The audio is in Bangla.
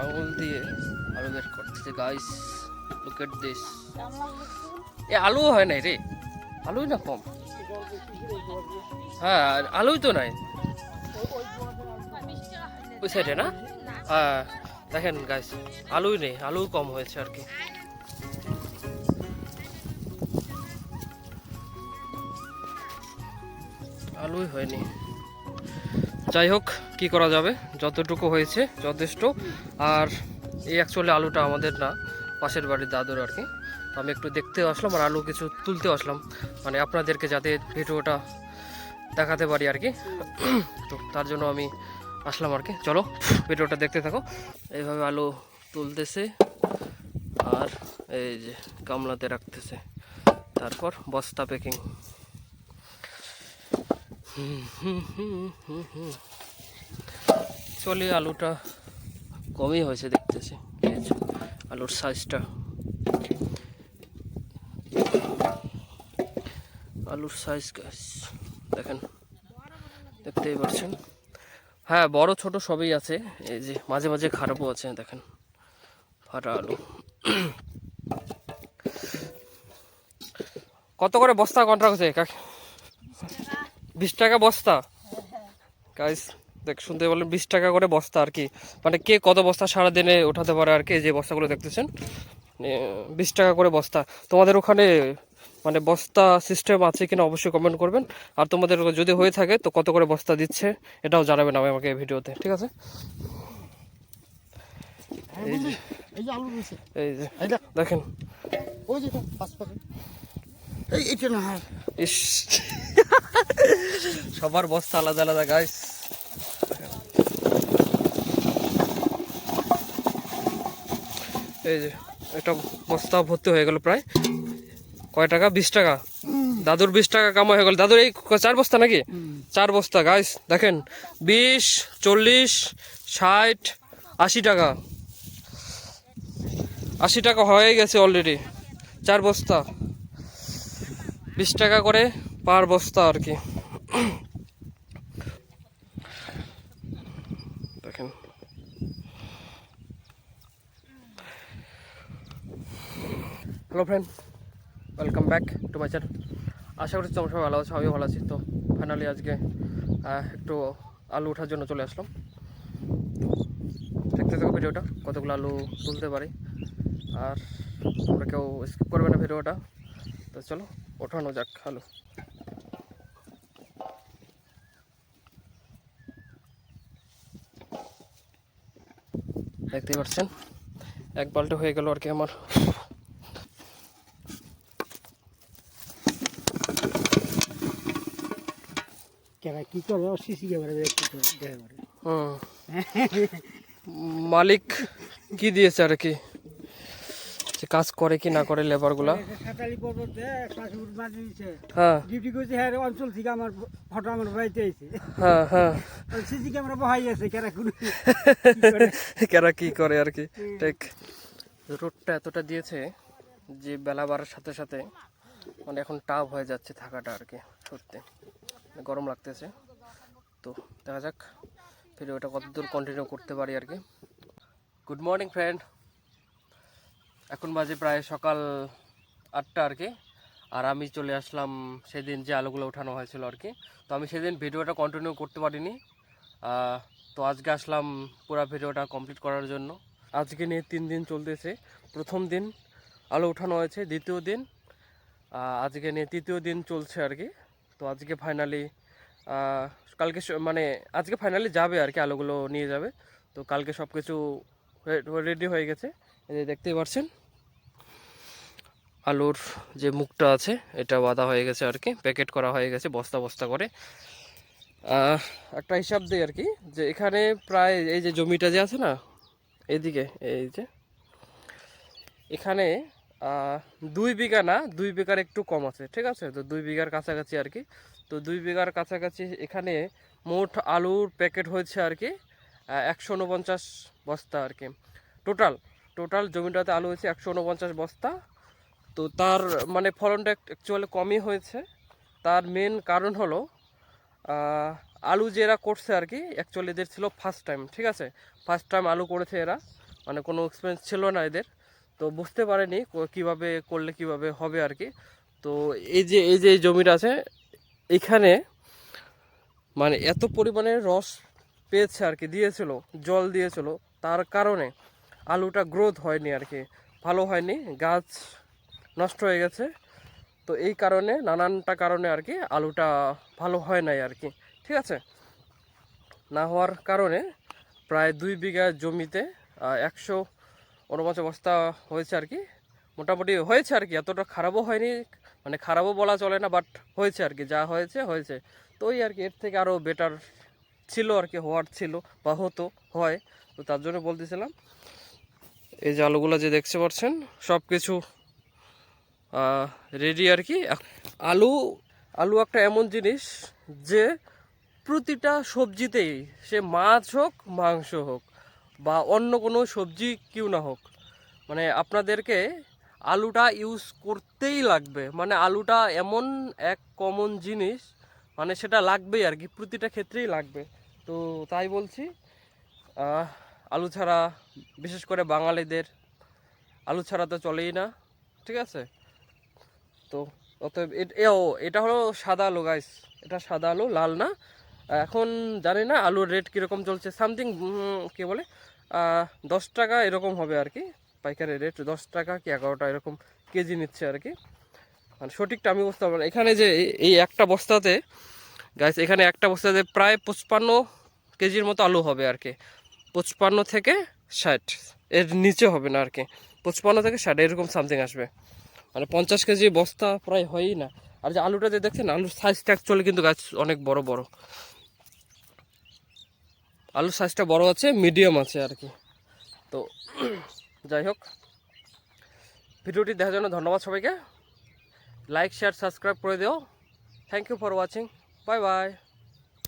আঙুল দিয়ে আলু বের করতেছে গাইস লুক এট দিস এ আলু হয় নাই রে। আলুই না কম? হ্যাঁ আলুই তো নাই। ওই সাইডে না? হ্যাঁ দেখেন গাইস আলুই নেই আলু কম হয়েছে আর কি। আলুই হয়নি। যাই হোক কি করা যাবে? যতটুকু হয়েছে, যথেষ্ট। আর এই অ্যাকচুয়ালি আলুটা আমাদের না, পাশের বাড়ির দাদুর আর কি। আমি একটু দেখতে আসলাম আর আলু কিছু তুলতে আসলাম। মানে আপনাদেরকে যাতে ভিডিওটা দেখাতে পারি আর কি। তো তার জন্য আমি আসলাম আর কি। চলো, ভিডিওটা দেখতে থাকো। এইভাবে আলু তুলতেছে আর এই যে গামলাতে রাখতেছে। তারপর বস্তা প্যাকিং চলে আলুটা কমই হয়েছে দেখতেছি। আলুর সাইজটা আলুর সাইজ দেখেন, দেখতেই পারছেন হ্যাঁ বড়, ছোট সবই আছে। এই যে মাঝে মাঝে খারাপও আছে, দেখেন। ফাটা আলু। কত করে বস্তা কন্ট্রাক্ট হচ্ছে কাকে? বিশ টাকা বস্তা? গাইস দেখ শুনতে বললেন বিশ টাকা করে বস্তা আর কি। মানে কে কত বস্তা সারাদিনে ওঠাতে পারে আর কি যে বস্তাগুলো দেখতেছেন? বিশ টাকা করে বস্তা। তোমাদের ওখানে মানে বস্তা সিস্টেম আছে কিনা অবশ্যই কমেন্ট করবেন। আর তোমাদের যদি হয়ে থাকে তো কত করে বস্তা দিচ্ছে এটাও জানাবেন আমি আমাকে ভিডিওতে ঠিক আছে? এই যে এই যে দেখেন। হ্যাঁ ইস। সবার বস্তা আলাদা আলাদা গাইস এই যে, একটা বস্তা ভর্তি হয়ে গেল প্রায়। কয় টাকা? বিশ টাকা। দাদুর বিশ টাকা কামাই হয়ে গেল। দাদুর এই চার বস্তা নাকি? চার বস্তা গাইস দেখেন। বিশ, চল্লিশ, ষাট, আশি টাকা। আশি টাকা হয়ে গেছে অলরেডি চার বস্তা। বিশ টাকা করে পার বস্তা আর কি। দেখেন। Hello friend welcome back to my channel আশা করছি তোমরা সবাই ভালো আছো, আমিও ভালো আছি। তো ফাইনালি আজকে একটু আলু ওঠার জন্য চলে আসলাম। দেখতে থাকো ভিডিওটা, কতগুলো আলু তুলতে পারি। আর তোমরা কেউ স্কিপ করবে না ভিডিওটা। তো চলো, ওঠানো যাক আলু। দেখতেই পাচ্ছেন? এক বাল্টি হয়ে গেল আর কি আমার। কেরা কি করে? সিসি ক্যামেরা হুম। মালিক কি দিয়েছে আর কি? কাজ করে কি না করে লেবারগুলা সাতালি পর্বতে কাশুর মাটি দিচ্ছে হ্যাঁ। ডিউটি করছে হ্যাঁ অঞ্চল থেকে আমার ফটো আমার বাড়িতে হ্যাঁ হ্যাঁ। সিসি ক্যামেরা বহাই আছে কেরা কোনো কারা? কি করে আর কি? ঠিক। রোডটা এতটা দিয়েছে যে বেলা বাড়ার সাথে সাথে মানে এখন টাফ হয়ে যাচ্ছে থাকাটা আর কি সত্যি। গরম লাগতেছে। তো দেখা যাক ভিডিওটা কতদূর কন্টিনিউ করতে পারি আর কি। গুড মর্নিং ফ্রেন্ড এখন বাজে প্রায় সকাল আটটা আর কি। আর আমি চলে আসলাম সেদিন যে আলোগুলো ওঠানো হয়েছিল আর কি। তো আমি সেদিন ভিডিওটা কন্টিনিউ করতে পারিনি। তো আজকে আসলাম পুরো ভিডিওটা কমপ্লিট করার জন্য। আজকে নিয়ে তিন দিন চলতেছে। প্রথম দিন আলো ওঠানো হয়েছে, দ্বিতীয় দিন আজকে নিয়ে তৃতীয় দিন চলছে আর কি। তো আজকে ফাইনালি কালকে মানে আজকে ফাইনালি যাবে আর কি আলোগুলো নিয়ে যাবে। তো কালকে সব কিছু রেডি হয়ে গেছে। দেখতেই পাচ্ছেন আলুর যে মুখটা আছে, এটা বাঁধা হয়ে গেছে আর কি, প্যাকেট করা হয়ে গেছে বস্তা বস্তা করে। একটা হিসাব দিই আর কি, যে এখানে প্রায় এই যে জমিটা যে আছে না এইদিকে এই যে, এখানে দুই বিঘা না, দুই বিঘার একটু কম আছে, ঠিক আছে? তো দুই বিঘার কাছাকাছি আর কি। তো দুই বিঘার কাছাকাছি এখানে মোট আলুর প্যাকেট হয়েছে আর কি একশো উনপঞ্চাশ বস্তা আর কি। টোটাল টোটাল জমিটাতে আলু হয়েছে একশো উনপঞ্চাশ বস্তা তো তার মানে ফলনটা অ্যাকচুয়ালি কমই হয়েছে। তার মেন কারণ হলো আলু যে এরা করছে আর কি অ্যাকচুয়ালি এদের ছিল ফার্স্ট টাইম ঠিক আছে? ফার্স্ট টাইম আলু করেছে এরা মানে কোনো এক্সপিরিয়েন্স ছিল না এদের। তো বুঝতে পারেনি কীভাবে করলে কীভাবে হবে আর কি। তো এই যে এই যে জমিটা আছে, এখানে মানে এত পরিমাণে রস পেয়েছে আর কি, দিয়েছিল, জল দিয়েছিল। তার কারণে আলুটা গ্রোথ হয়নি আর কি, ভালো হয়নি। গাছ নষ্ট হয়ে গেছে। তো এই কারণে, নানানটা কারণে আর কি আলুটা ভালো হয় নাই আর কি। ঠিক আছে? না হওয়ার কারণে প্রায় দুই বিঘা জমিতে একশো উনপঞ্চাশ বস্তা হয়েছে আর কি। মোটামুটি হয়েছে আর কি, এতটা খারাপও হয়নি মানে খারাপও বলা চলে না বাট হয়েছে আর কি, যা হয়েছে হয়েছে। তো ওই আর কি, এর থেকে আরও বেটার ছিল আর কি, হওয়ার ছিল বা হতো, হয়। তো তার জন্য বলতেছিলাম, এই যে আলুগুলো যে দেখতে পাচ্ছেন সব কিছু রেডি আর কি? আলু আলু একটা এমন জিনিস যে প্রতিটা সবজিতেই সে মাছ হোক, মাংস হোক বা অন্য কোনো সবজি কিউ না হোক মানে আপনাদেরকে আলুটা ইউজ করতেই লাগবে। মানে আলুটা এমন এক কমন জিনিস মানে সেটা লাগবেই আর কি, প্রতিটা ক্ষেত্রেই লাগবে। তো তাই বলছি আলু ছাড়া, বিশেষ করে বাঙালিদের, আলু ছাড়া তো চলেই না, ঠিক আছে? তো অতএব ও, এটা হলো সাদা আলু গাইস এটা সাদা আলু, লাল না। এখন জানি না আলুর রেট কীরকম চলছে। সামথিং কী বলে? দশ টাকা এরকম হবে আর কি। পাইকারি রেট দশ টাকা কি এগারোটা এরকম কেজি নিচ্ছে আর কি। মানে সঠিকটা আমি বুঝতে পারব এখানে যে এই- একটা বস্তাতে গাইস এখানে একটা বস্তাতে প্রায় পঁচপান্ন কেজির মতো আলু হবে আর কি। পঁচপান্ন থেকে ষাট। এর নিচে হবে না আর কি। পঁচপান্ন থেকে ষাট, এরকম সামথিং আসবে। মানে পঞ্চাশ কেজি বস্তা প্রায় হয়ই না। আর যে আলুটা যে দেখছেন, আলুর সাইজটা অ্যাকচুয়ালি কিন্তু গাছ অনেক বড় বড়। আলুর সাইজটা বড় আছে মিডিয়াম আছে আর কি। তো যাই হোক, ভিডিওটি দেখার জন্য ধন্যবাদ সবাইকে। লাইক শেয়ার সাবস্ক্রাইব করে দিও। Thank you for watching bye bye